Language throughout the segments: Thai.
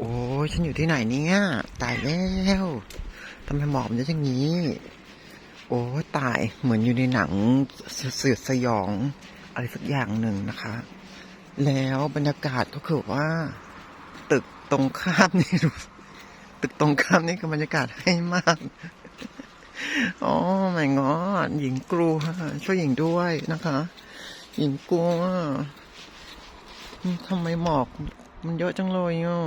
โอ้ยฉันอยู่ที่ไหนเนี่ยตายแล้วทำไมหมอกมันเยอะอย่างนี้ โอ้ตายเหมือนอยู่ในหนังสเสือสยอง อะไรสักอย่างหนึ่งนะคะ แล้วบรรยากาศก็คือว่า ตึกตรงข้ามนี่ดูตึกตรงข้ามนี่ก็บรรยากาศให้มากอ๋อไม่งอหญิงกลัวช่วยหญิงด้วยนะคะ หญิงกลัวทำไมหมอกมันเยอะจังเลยอะ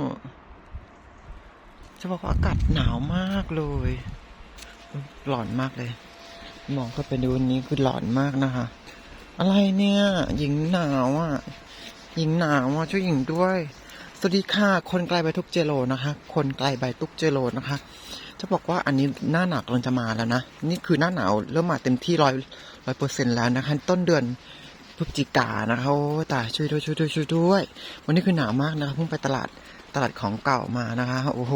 จะบอกว่าอากาศหนาวมากเลยหลอนมากเลย มองเข้าไปดูนี้คือหลอนมากนะคะ อะไรเนี่ย หญิงหนาวอะ หญิงหนาวอะช่วยหญิงด้วย สวัสดีค่ะ คนไกลใบทุกเจโลนะคะ คนไกลใบทุกเจโลนะคะ จะบอกว่าอันนี้หน้าหนาวกำลังจะมาแล้วนะ นี่คือหน้าหนาวเริ่มมาเต็มที่ร้อยร้อยเปอร์เซ็นต์แล้วนะคะ ต้นเดือนพฤศจิกานะคะโอ้ตายช่วยด้วยช่วยด้วยช่วยด้วย วันนี้คือหนาวมากนะคะเพิ่งไปตลาด ตลาดของเก่ามานะคะ โอ้โห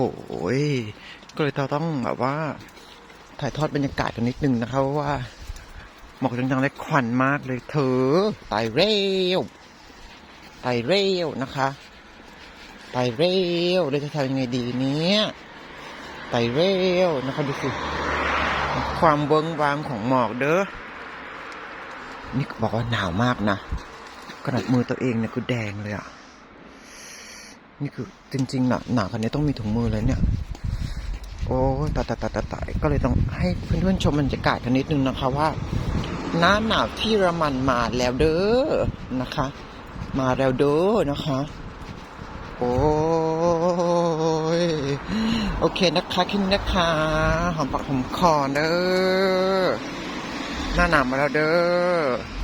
ก็เลยเราต้องแบบว่า ถ่ายทอดบรรยากาศกันนิดนึงนะคะเพราะว่าหมอกจังๆและควันมากเลยเธอตายเร็วตายเร็วนะคะตายเร็วเราจะทำยังไงดีเนี่ยตายเร็วนะคะดูสิความเบิ้งวางของหมอกเด้อนี่บอกว่าหนาวมากนะขนาดมือตัวเองเนี่ยคือแดงเลยอะ นี่คือจริงๆน่ะหนาวขนาดนี้ต้องมีถุงมือเลยเนี่ย โอ้ตายตายตายตายตายก็เลยต้องให้เพื่อนๆชมบรรยากาศกันนิดนึงนะคะว่าหน้าหนาวที่เยอรมันมาแล้วเด้อนะคะ มาแล้วเด้อนะคะ โอ้ยโอเคนะคะคินนะคะหอมปากหอมคอเด้อหน้าหนาวมาแล้วเด้อ